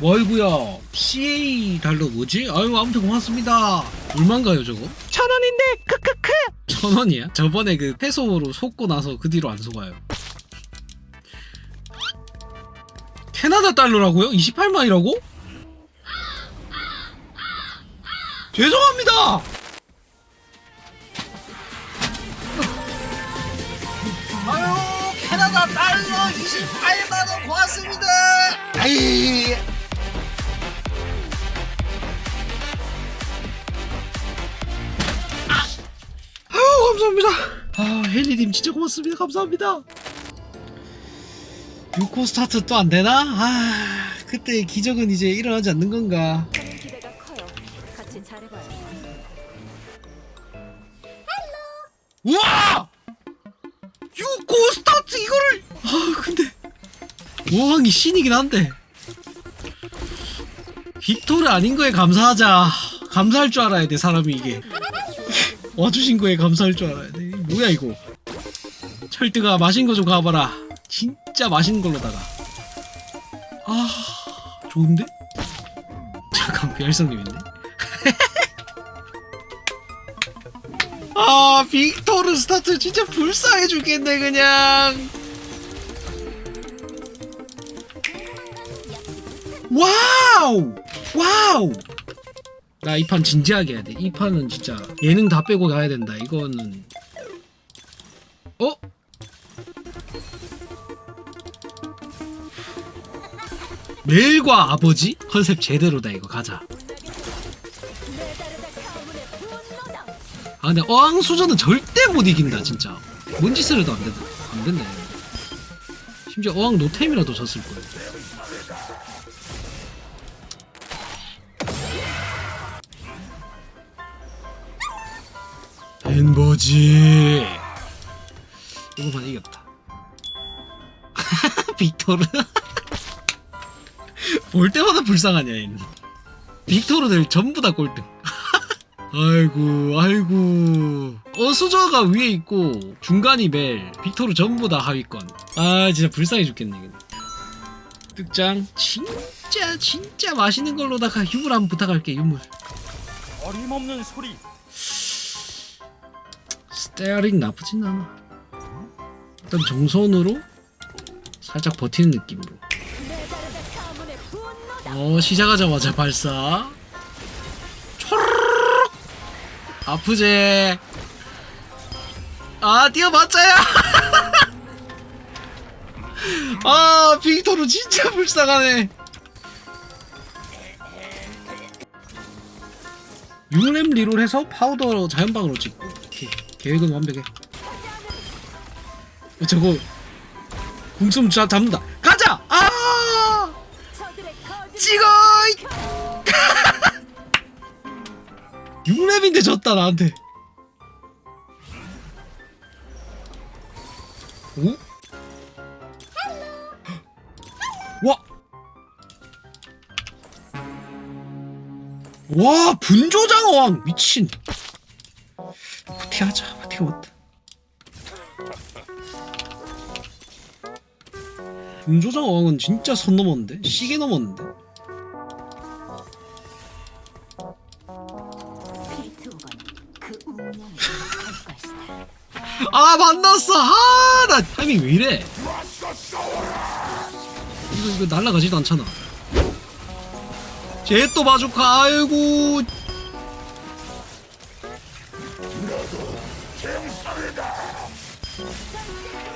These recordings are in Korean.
와이구야 CA 달러 뭐지? 아유 아무튼 고맙습니다 얼만가요 저거? 천 원인데 크크크 천 원이야? 저번에 그 페소로 속고 나서 그 뒤로 안 속아요 캐나다 달러라고요? 28만이라고? 죄송합니다 아유 캐나다 달러 28만원 고맙습니다 아이 감사합니다 아 헬리님 진짜 고맙습니다 감사합니다 6호 스타트 또 안 되나? 아 그때 기적은 이제 일어나지 않는 건가 저는 기대가 커요. 같이 잘해봐요. 우와! 6호 스타트 이거를 아 근데 우왕이 신이긴 한데 빅토르 아닌 거에 감사하자 감사할 줄 알아야 돼 사람이 이게 와주신 거에 감사할 줄 알아야 돼. 뭐야 이거? 철드가 마신 거좀 가봐라. 진짜 맛있는 걸로다가. 아 좋은데? 잠깐 별성님인데? 아 빅토르 스타트 진짜 불쌍해 죽겠네 그냥. 와우! 와우 나 이 판 진지하게 해야 돼 이 판은 진짜 예능 다 빼고 가야 된다. 이거는. 어? 멜과 아버지? 컨셉 제대로다 이거. 가자. 아 근데 어항 수저는 절대 못 이긴다 진짜. 뭔 짓을 해도 안 된다. 안 된다. 심지어 어항 노템이라도 졌을 거예요 벤버지. 이거만 이겼다. 빅토르? 볼 때마다 불쌍하냐 얘는. 빅토르들 전부 다 꼴등. 아이고 아이고. 어수저가 위에 있고 중간이 멜 빅토르 전부 다 하위권. 아 진짜 불쌍해 죽겠네 이거 득장. 진짜 진짜 맛있는 걸로다가 유물 한번 부탁할게 유물. 어림없는 소리 스테어링 나쁘진 않아. 일단 정선으로 살짝 버티는 느낌으로. 어 시작하자마자 발사. 아프제 아 뛰어봤자야! 아 빅토르 진짜 불쌍하네. 6렘 리롤해서 파우더 자연방으로 찍고 계획은 완벽해. 어, 저거. 궁금 자 잡는다. 가자! 아! 찍어! 6렙인데 졌다 나한테. 오? 와! 와 분조장어왕 미친 파티하자. 파티가 맞다 분조장어왕은 진짜 선 넘었는데? 시계 넘었는데. 아 만났어! 아나 타이밍 왜 이래? 이거 이거 날라가지도 않잖아. 쟤또 바주카 아이고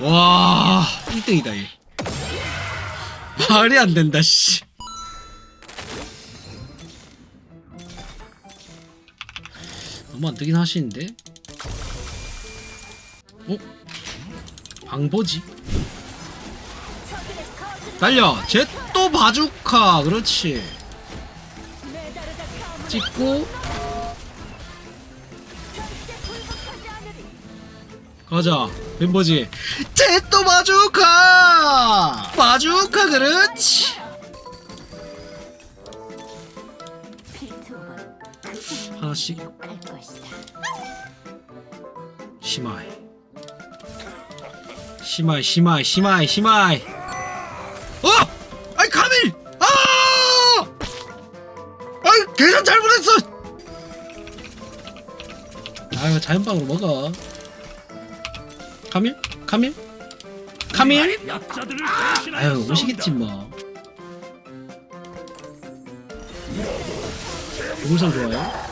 와 1등이다 얘 말이 안 된다 씨 너무 안 뜨긴 하시는데 어? 방보지? 달려! 쟤 또 바주카! 그렇지. 찍고 가자 멤버지 제또 마주카 마주카 그렇지 하나씩 시마이 시마이 시마이 시마이 시마이 어! 아이 카밀! 아! 아이 계산 잘못했어! 아유 자연방으로 먹어 카밀? 카밀? 카밀? 약자들을 아유 오시겠지 뭐. 동상 좋아요?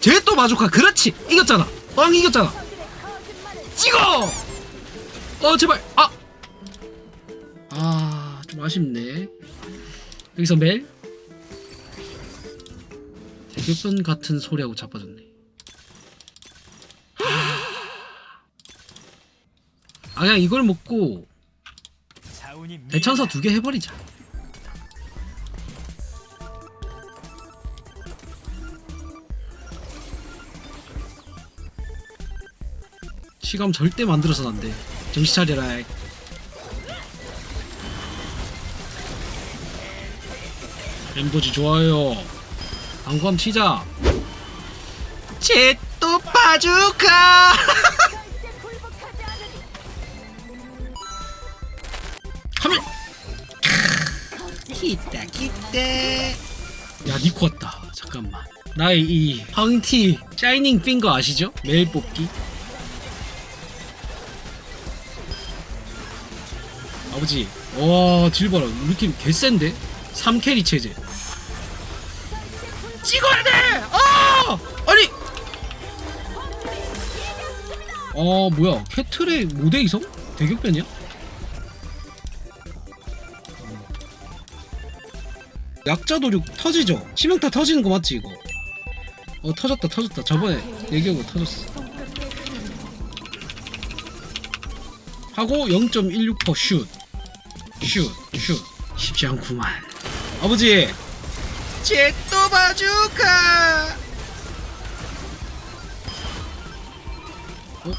쟤또 마주카. 그렇지! 이겼잖아! 빵 이겼잖아! 찍어! 어 제발! 아아 좀 아쉽네. 여기서 멜 대격변 같은 소리하고 자빠졌네. 아. 그냥 이걸 먹고 대천사 두 개 해버리자. 시감 절대 만들어선 안돼. 정신 차려라. 엠보지 좋아요 방구함 치자. 쟤또 파주카 카밀 기다 기대 야 니코 왔다. 잠깐만. 나의 이 황티 샤이닝 핑거 아시죠? 매일 뽑기. 아버지 와딜 봐라. 우리 팀 개센데? 3캐리 체제 찍어야 돼! 아! 아니! 어 뭐야 캐틀의 모대 이성? 대격변이야? 약자 도륙 터지죠? 치명타 터지는 거 맞지 이거? 어 터졌다 터졌다 저번에 얘기하고 터졌어 하고 0.16%슛 슛, 슛 쉽지 않구만 아버지 쟤또 바주카 어?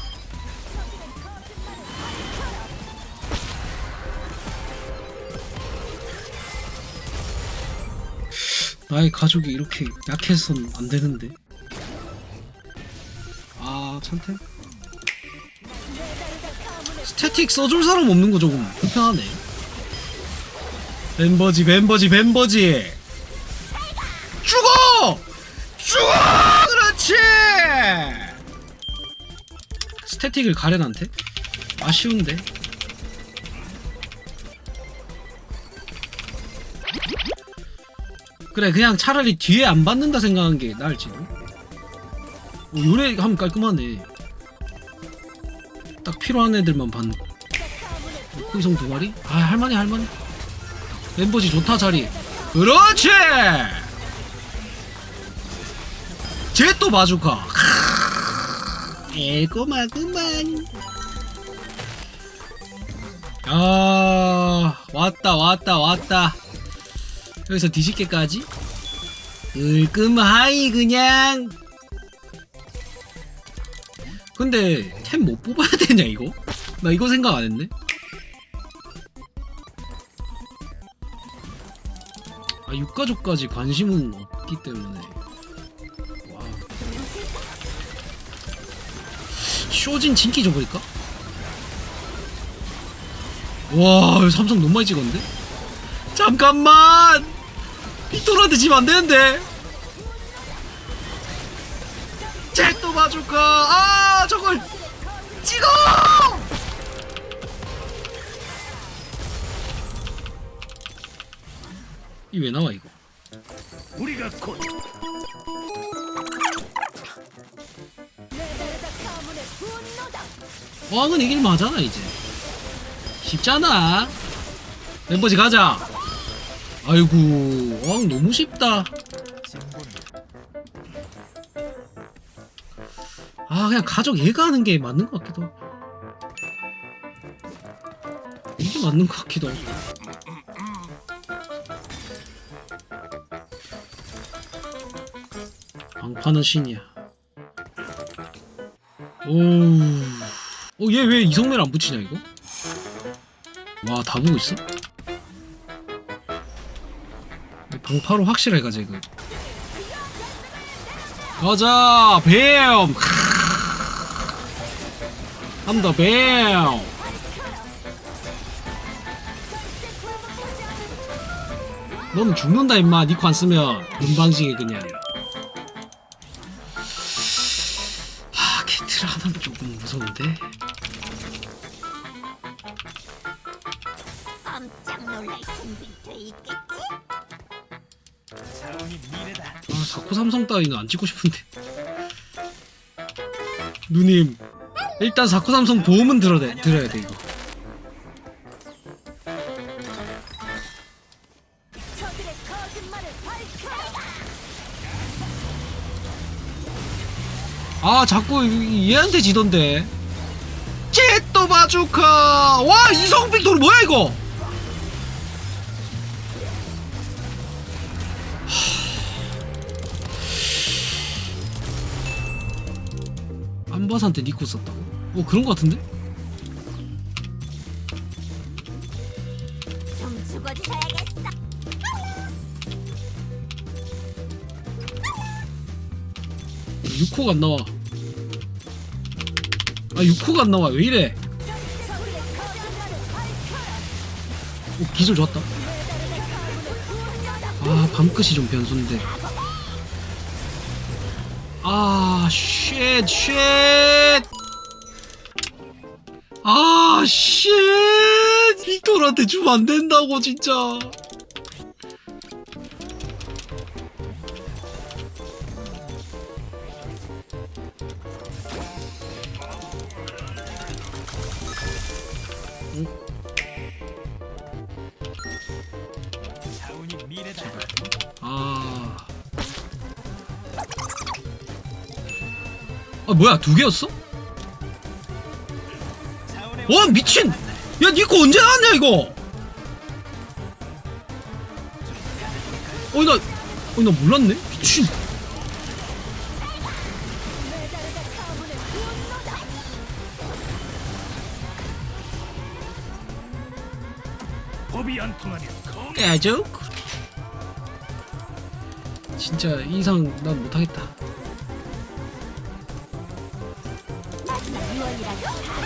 나의 가족이 이렇게 약해선 안 되는데. 아, 찬템? 스태틱 써줄 사람 없는 거 조금 불편하네. 벤버지, 벤버지, 벤버지! 죽어! 그렇지! 스태틱을 가렌한테? 아쉬운데. 그래 그냥 차라리 뒤에 안 받는다 생각한 게 나을지도 어, 요래 하면 깔끔하네 딱 필요한 애들만 받는 거 코이성 두 마리? 아 할만해 할만해 멤버지 좋다 자리 그렇지 쟤또 마주카 에고마구만. 아 왔다 왔다 왔다. 여기서 뒤집개까지? 을끔하이 그냥. 근데 템 못 뽑아야 되냐 이거? 나 이거 생각 안 했네. 아 육가족까지 관심은 없기 때문에 쇼진 진키 줘버릴까? 와 삼성 너무 많이 찍었는데? 잠깐만! 빅토르한테 지면 안 되는데? 잭도 봐줄까? 아 저걸 찍어! 이 왜 나와 이거? 우리가 곧 어항은 이길 맞잖아 이제. 쉽잖아. 멤버지 가자. 아이고 어항 너무 쉽다. 아 그냥 가족 얘가 하는 게 맞는 것 같기도 이게 맞는 것 같기도 하고. 방파는 신이야. 오우 어 얘 왜 이성매를 안 붙이냐 이거? 와 다 보고 있어? 방파로 가자 이거. 가자! 뱀! 한더 뱀! 너는 죽는다 임마. 니코 안 쓰면 금방지게 그냥 하 캐틀 하나는 조금 무서운데 준비돼 있겠지? 아 자꾸 삼성 따위는 안 찍고 싶은데 누님 일단 자꾸 삼성 보험은 들어야 돼, 이거. 아 자꾸 이- 얘한테 지던데 jet또 바주카 와 이성 빅토르 뭐야 이거 하... 안바스한테 니코 썼다고? 뭐 그런 거 같은데? 좀 죽어주셔야겠어. 육호가안 나와 아 6호가 안 나와 왜 이래. 오, 기술 좋았다 아 밤끝이 좀 변수인데 아 쉣, 쉣. 아, 쉣. 빅토르한테 주면 안 된다고, 진짜. 아, 뭐야, 두 개였어? 와, 미친! 야, 니코 언제 나왔냐, 이거? 어이, 나, 어이, 나 몰랐네? 미친. 검. 깨져? 진짜 이 이상 난 못하겠다.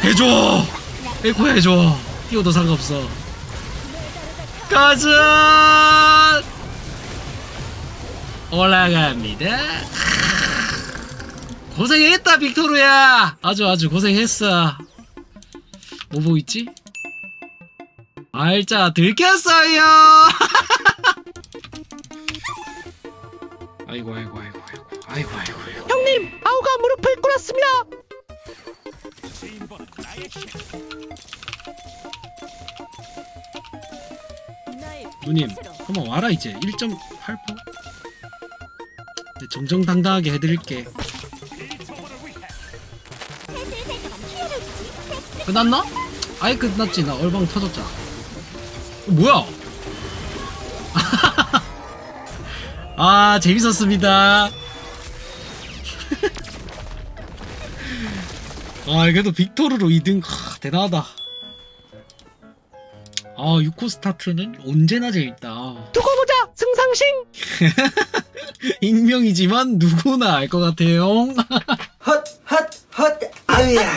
해줘! 에코 해줘! 뛰어도 상관없어. 가자! 올라갑니다. 고생했다, 빅토르야! 아주 아주 고생했어. 뭐 보고 있지? 알짜 들켰어요! 아이고, 아이고, 아이고, 아이고, 아이고, 아이고. 형님, 아우가 무릎을 꿇었습니다. 주인공은 나의 힘. 누님 한번 와라 이제 1.8%? 네, 정정당당하게 해드릴게. 끝났나? 아예 끝났지 나 얼방 터졌잖아 어, 뭐야 아 재밌었습니다 아 그래도 빅토르로 2등 하, 대단하다 아 6호 스타트는 언제나 재밌다 두고 보자 승상신 익명이지만 누구나 알 것 같아요 헛 헛 헛 아우야